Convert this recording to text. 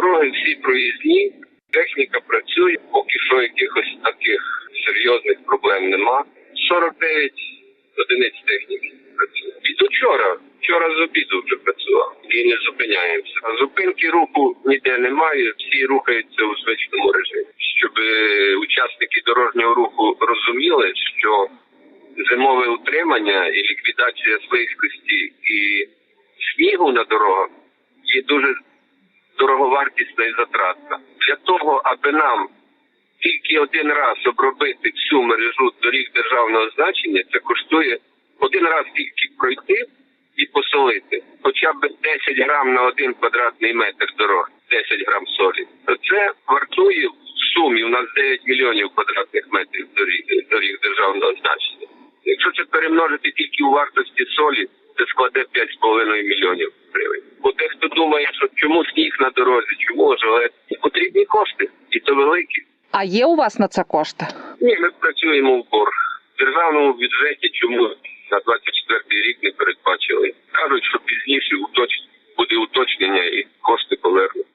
Дороги всі проїзні, техніка працює, поки що якихось таких серйозних проблем нема. 49 одиниць техніки працює. Від учора, вчора з обіду вже працював і не зупиняємося. А зупинки руху ніде немає, всі рухаються у звичному режимі. Щоб е, учасники дорожнього руху розуміли, що зимове утримання і ліквідація слизькості і снігу на дорогах є дуже дороговартісна і затратна. Для того, аби нам тільки один раз обробити всю мережу доріг державного значення, це коштує один раз тільки пройти і посолити. Хоча б 10 грам на один квадратний метр дороги, 10 грам солі. Це вартує в сумі. У нас 9 мільйонів квадратних метрів доріг, доріг державного значення. Якщо це перемножити тільки у вартості солі, це складе 5,5 мільйонів гривень. Думає, що чому сніг на дорозі, чому ж, але потрібні кошти, і то великі. А є у вас на це кошти? Ні, ми працюємо в борг. В державному бюджеті чому на 24 рік не передбачили. Кажуть, що пізніше уточ... буде уточнення і